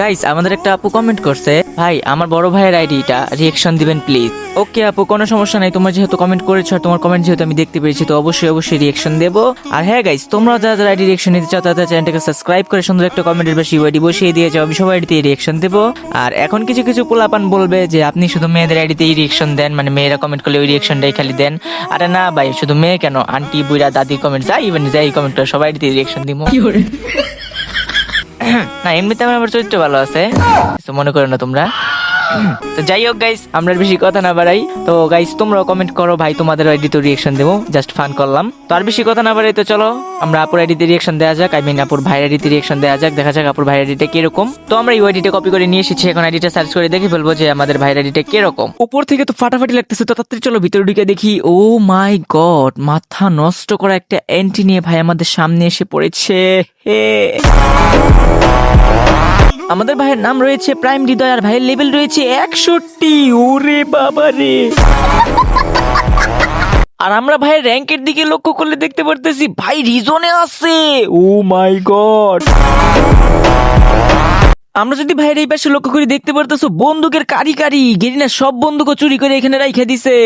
Guys আমাদের একটা আপু কমেন্ট করছে, ভাই, আমার বড় ভাইয়ের আইডিটা রিয়েকশন দিবেন প্লিজ ওকে আপু, কোনো সমস্যা নাই, তোমার যেহেতু কমেন্ট করেছ আর তোমার কমেন্ট যেহেতু আমি দেখতে পেরেছি তো অবশ্যই অবশ্যই রিয়েকশন দেবো। আর হ্যাঁ গাইস তোমরা যারা যারা আইডি রিয়েকশন নিতে চাও তাদের চ্যানেলটাকে সাবস্ক্রাইব করে সুন্দর একটা কমেন্টের বেশি ওয়াইডি বসিয়ে দিয়ে যাও, আমি সবাই আইডিতে রিয়েকশন দেবো। আর এখন কিছু কিছু পোলাপান বলবে যে, আপনি শুধু মেয়েদের আইডিতেই রিয়েকশন দেন মানে মেয়েরা কমেন্ট করলে ওই রিয়েকশনটাই খালি দেন। আরে না, ভাই, শুধু মেয়ে কেন? আন্টি বুড়া, দাদি কমেন্ট যাই ইভেন যাই কমেন্ট করে সবাই আইডিতে রিয়েকশন দিব। না এমনিতে আমার চরিত্র ভালো আছে। কিছু মনে করো না তোমরা। তো যাই হোক গাইস আমরা বেশি কথা না বাড়াই। তো গাইস তোমরাও কমেন্ট করো, ভাই, তোমাদের আইডি তো রিয়েকশন দেবো। জাস্ট ফান করলাম। তো আর বেশি কথা না বাড়াই, তো চলো, আমরা আপুর আইডিতে রিয়েকশন দেওয়া যাক। আই মিন আপুর ভাইয়ের আইডিতে রিয়েকশন দেওয়া যাক। দেখা যাক আপুর ভাইয়ের আইডিটা কীরকম। তো আমরা এই আইডিটা কপি করে নিয়ে এসেছি। এখন আইডিটা সার্চ করে দেখে ফেলব যে আমাদের ভাইয়ের আইডিটা কীরকম। উপর থেকে তো ফাটাফাটি লাগতেছে। তো তাড়াতাড়ি চলো, ভিতরে ঢুকে দেখি, ও মাই গড মাথা নষ্ট করা একটা এন্টি নিয়ে ভাই আমাদের সামনে এসে পড়েছে। হে। আমাদের ভাইয়ের নাম রয়েছে প্রাইম হৃদয় আর ভাইয়ের লেভেল রয়েছে একষট্টি। ওরে বাবা রে। আর আমরা ভাইয়ের র্যাঙ্কের দিকে লক্ষ্য করলে দেখতে পারতেছি ভাই রিজনে আছে। Oh my God. আমরা যদি ভাইয়ের এই পাশে লক্ষ্য করে দেখতে পারতেছো, বন্দুকের কারি কারি গেরিনা সব বন্দুকও চুরি করে এখানে রাইখে দিছে।